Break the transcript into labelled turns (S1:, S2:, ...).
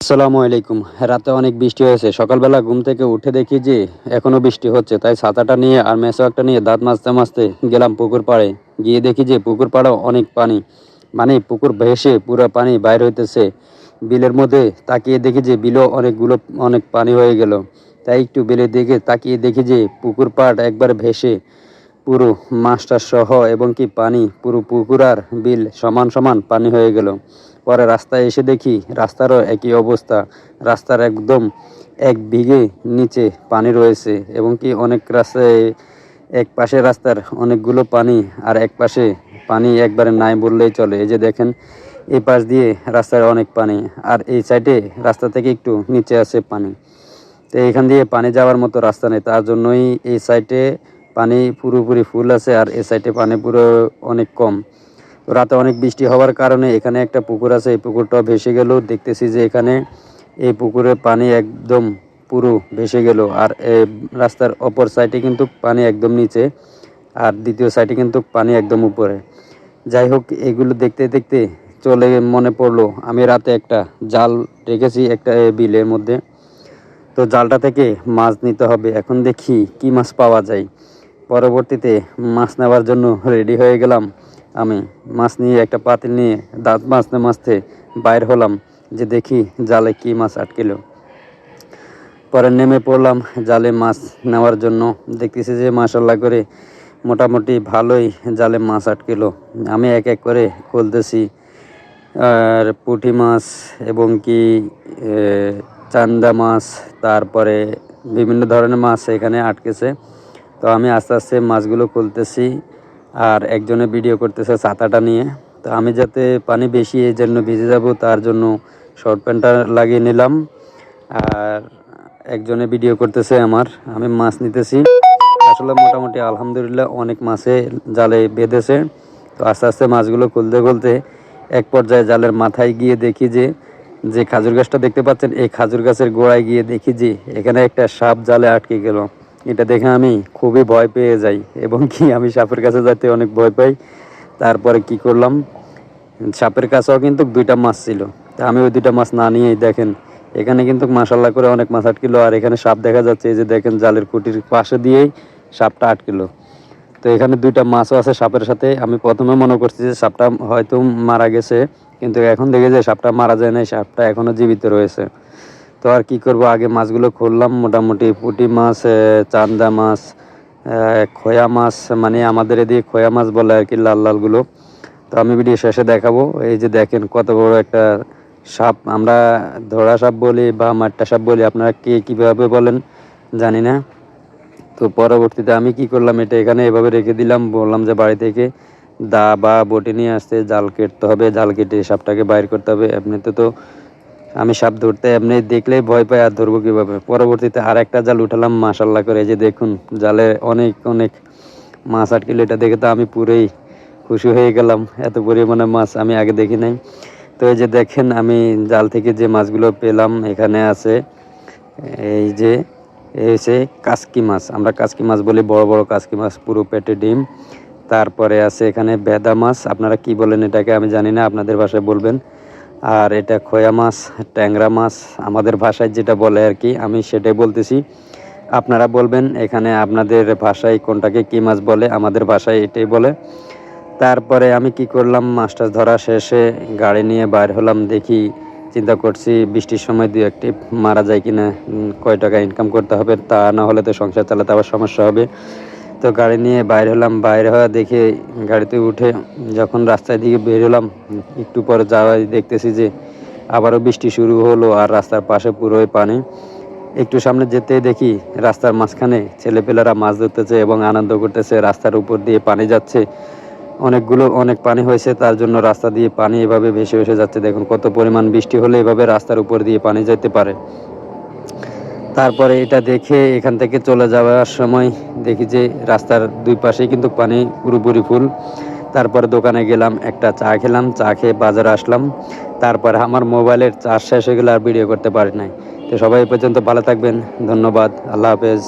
S1: আসসালামু আলাইকুম। রাতে অনেক বৃষ্টি হয়েছে। সকালবেলা ঘুম থেকে উঠে দেখি যে এখনও বৃষ্টি হচ্ছে। তাই ছাতাটা নিয়ে আর মেসোয়াকটা নিয়ে দাঁত মাজতে মাজতে গেলাম পুকুর পাড়ে। গিয়ে দেখি যে পুকুর পাড়েও অনেক পানি। মানে পুকুর ভেসে পুরো পানি বাইর হইতেছে। বিলের মধ্যে তাকিয়ে দেখি যে বিলও অনেকগুলো, অনেক পানি হয়ে গেল। তাই একটু বিলের দিকে তাকিয়ে দেখি যে পুকুর পাড় একবার ভেসে পুরো মাছটা সহ এবং কি পানি, পুরো পুকুর আর বিল সমান সমান পানি হয়ে গেল। পরে রাস্তায় এসে দেখি রাস্তারও একই অবস্থা। রাস্তার একদম এক বিঘে নিচে পানি রয়েছে এবং কি অনেক রাস্তায় এক পাশে রাস্তার অনেকগুলো পানি আর এক পাশে পানি একবারে নাই বললেই চলে। এই যে দেখেন, এই পাশ দিয়ে রাস্তার অনেক পানি আর এই সাইডে রাস্তা থেকে একটু নিচে আছে পানি। তো এখান দিয়ে পানি যাওয়ার মতো রাস্তা নেই। তার জন্যই এই সাইডে পানি পুরোপুরি ফুল আছে আর এই সাইডে পানি পুরো অনেক কম। রাতে অনেক বৃষ্টি হওয়ার কারণে এখানে একটা পুকুর আছে, এই পুকুরটা ভেসে গেল। দেখতেছি যে এখানে এই পুকুরের পানি একদম পুরো ভেসে গেল আর রাস্তার অপর সাইডে কিন্তু পানি একদম নিচে আর দ্বিতীয় সাইডে কিন্তু পানি একদম উপরে। যাই হোক, এগুলো দেখতে দেখতে চলে মনে পড়ল, আমি রাতে একটা জাল রেখেছি একটা বিলের মধ্যে। তো জালটা থেকে মাছ নিতে হবে। এখন দেখি কি মাছ পাওয়া যায়। পরবর্তীতে মাছ নেওয়ার জন্য রেডি হয়ে গেলাম। আমি মাছ নিয়ে একটা পাতিল নিয়ে দাঁত মাছতে মাছতে বাইর হলাম যে দেখি জালে কি মাছ আটকেল। পরে নেমে পড়লাম জালে মাছ নেওয়ার জন্য। দেখতেছি যে মাসাল্লাহ করে মোটামুটি ভালোই জালে মাছ আটকেল। আমি এক এক করে খুলতেছি। আর পুঁটি মাছ এবং কি চান্দা মাছ, তারপরে বিভিন্ন ধরনের মাছ এখানে আটকেছে। তো আমি আস্তে আস্তে মাছগুলো খুলতেছি আর একজনে ভিডিও করতেছে ছাতাটা নিয়ে। তো আমি যাতে পানি বেশি এই জন্য ভিজে যাব, তার জন্য শর্ট প্যান্টটা লাগিয়ে নিলাম। আর একজনে ভিডিও করতেছে আমার, আমি মাছ নিতেছি। আসলে মোটামুটি আলহামদুলিল্লাহ অনেক মাছে জালে বেঁধেছে। তো আস্তে আস্তে মাছগুলো খুলতে খুলতে এক পর্যায়ে জালের মাথায় গিয়ে দেখি যে যে খাজুর গাছটা দেখতে পাচ্ছেন, এই খাজুর গাছের গোড়ায় গিয়ে দেখি যে, এখানে একটা সাপ জালে আটকে গেল। এটা দেখে আমি খুবই ভয় পেয়ে যাই এবং কি আমি সাপের কাছে যাতে অনেক ভয় পাই। তারপরে কি করলাম? সাপের কাছেও কিন্তু দুইটা মাছ ছিল। তা আমি ওই দুইটা মাছ না নিয়েই দেখেন, এখানে কিন্তু মাসাল্লাহ করে অনেক মাছ আটকিলো আর এখানে সাপ দেখা যাচ্ছে, এই যে দেখেন জালের কুটির পাশে দিয়েই সাপটা আটকিলো। তো এখানে দুইটা মাছও আছে সাপের সাথে। আমি প্রথমে মনে করছি যে সাপটা হয়তো মারা গেছে, কিন্তু এখন দেখে যে সাপটা মারা যায় নাই, সাপটা এখনও জীবিত রয়েছে। তো আর কি করব? আগে মাছগুলো খুললাম, মোটামুটি পুঁটি মাছ চান্দা মাছ খোয়া মাছ মানে আমাদের এদিকে খোয়া মাছ বলে আর কি লাল লালগুলো। তো আমি ভিডিও শেষে দেখাবো। এই যে দেখেন কত বড় একটা সাপ। আমরা ধরা সাপ বলি বা মাট্টা সাপ বলি, আপনারা কে কীভাবে বলেন জানি না। তো পরবর্তীতে আমি কি করলাম, এটা এখানে এভাবে রেখে দিলাম। বললাম যে বাড়ি থেকে দা বা বটি নিয়ে আসতে, জাল কেটতে হবে। জাল কেটে সাপটাকে বাইর করতে হবে। এমনিতে তো আমি সাপ ধরতে এমনি দেখলেই ভয় পাই আর ধরবো কীভাবে। পরবর্তীতে আর একটা জাল উঠালাম, মাশাল্লাহ করে। যে দেখুন, জালে অনেক অনেক মাছ আটকিলো। এটা দেখে তো আমি পুরোই খুশি হয়ে গেলাম। এত পরিমাণে মাছ আমি আগে দেখি নাই। তো এই যে দেখেন, আমি জাল থেকে যে মাছগুলো পেলাম, এখানে আছে এই যে, এই কাসকি মাছ। আমরা কাসকি মাছ বলি, বড় বড় কাসকি মাছ, পুরো পেটে ডিম। তারপরে আছে এখানে বেদা মাছ। আপনারা কি বলেন এটাকে আমি জানি না, আপনাদের ভাষায় বলবেন। আর এটা খোয়া মাছ, ট্যাংরা মাছ, আমাদের ভাষায় যেটা বলে আর কি, আমি সেটাই বলতেছি। আপনারা বলবেন এখানে আপনাদের ভাষায় কোনটাকে কি মাছ বলে, আমাদের ভাষায় এটাই বলে। তারপরে আমি কি করলাম, মাছটা ধরা শেষে গাড়ি নিয়ে বাইর হলাম, দেখি চিন্তা করছি বৃষ্টির সময় দু একটি মারা যায় কিনা কয় টাকা ইনকাম করতে হবে, তা না হলে তো সংসার চালাতে আবার সমস্যা হবে। তো গাড়ি নিয়ে বাইরে হলাম। বাইরে হওয়া দেখে গাড়িতে উঠে যখন রাস্তার দিকে বের হলাম, একটু পরে যাওয়াই দেখতেছি যে আবারও বৃষ্টি শুরু হলো আর রাস্তার পাশে পুরোই পানি। একটু সামনে যেতেই দেখি রাস্তার মাঝখানে ছেলেপেলেরা মাছ ধরতেছে এবং আনন্দ করতেছে। রাস্তার উপর দিয়ে পানি যাচ্ছে। অনেকগুলো, অনেক পানি হয়েছে, তার জন্য রাস্তা দিয়ে পানি এভাবে ভেসে ভেসে যাচ্ছে। দেখুন কত পরিমাণ বৃষ্টি হলে এভাবে রাস্তার উপর দিয়ে পানি যেতে পারে। তারপরে এটা দেখে এখান থেকে চলে যাওয়ার সময় দেখি যে রাস্তার দুই পাশে কিন্তু পানি পুরোপুরি ফুল। তারপরে দোকানে গেলাম, একটা চা খেলাম, চা খেয়ে বাজারে আসলাম। তারপরে আমার মোবাইলের চার্জ শেষ হয়ে গেলে আর ভিডিও করতে পারি নাই। তো সবাই পর্যন্ত ভালো থাকবেন, ধন্যবাদ, আল্লাহ হাফেজ।